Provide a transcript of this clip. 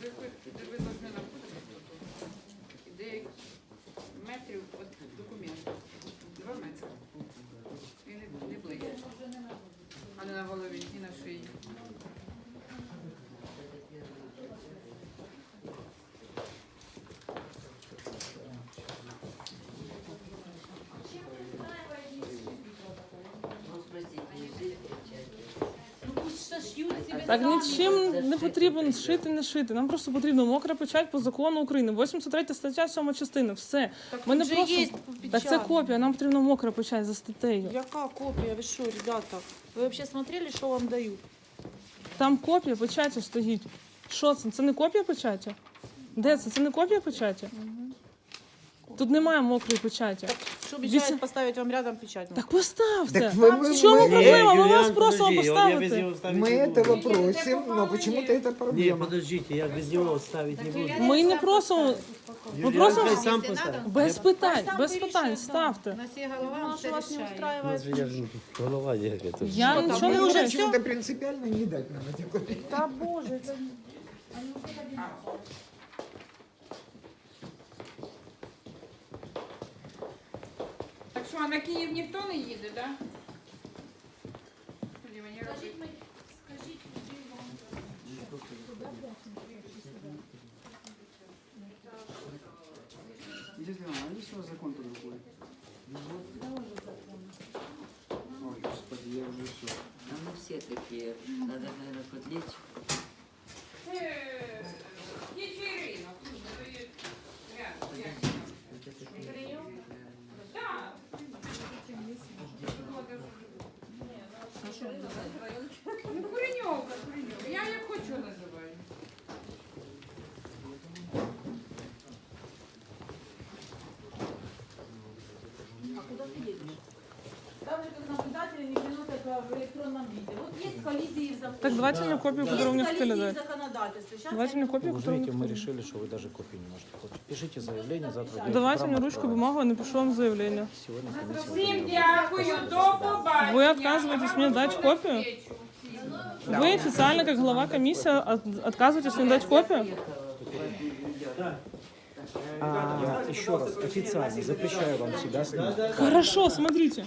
Ви, Де должны знаходитися деяких метрів від документу. Два метри. Так нічим не потрібно шити, не шити. Нам просто потрібно мокра печать по закону України. 83 стаття, 7 частина. Все. Так Ми не же просто- є Так це копія, нам потрібно мокра печать за статтею. Яка копія? Ви що, ребята? Ви вообще смотрели, що вам дають? Там копія печаті стоїть. Що це? Це не копія печаті? Де це? Це не копія печаті? Тут немає мокрої печаті. Так що обіцяють Вісім- поставити вам рядом печать? Так поставте. Так вы, вы- В чому мы, проблема? Ми вас Юлиан, просимо подожди, я- я без поставити. него ставить мы не буду. этого просим, но почему-то это Не, проблема. подождите, я без него ставить не буду. Ми не просимо. Ми Юлиан просимо хай сам поставит. без питань, Сам без вирішує, питань, да. ставте. На всі голова все вас не У устраивает. нас же я ж голова як это. Я там нічого ви не вже говорю. всьо? Почему-то принципиально не дать нам эти копии. Та боже, це... Так що, а на Київ ніхто не їде, так? Да? Тоді мені робить. Если а есть у вас закон по другой? Ой, господи, я уже все. А мы все такие. Надо, наверное, подлечь. Ну, Куреньовка, Куреньовка. Я як хочу називаю. Там же как наблюдатели не приносят в электронном виде. Вот есть коллизии в законе. Так давайте мне копию, которую мне Есть хотели коллизии в дать. законодательстве. Сейчас Давайте я мне копию, Вы которую знаете, мне мы хотели. решили, что вы даже копию не можете получить. Пишите заявление, завтра дайте Давайте мне право ручку, открывать. бумагу, я напишу вам заявление. Сегодня комиссия Всім будет. дякую, до отказываетесь мне дать копию? Вы официально, как глава комиссии, от- отказываетесь мне дать копию? А, еще раз, официально запрещаю вам себя снимать. Хорошо, смотрите.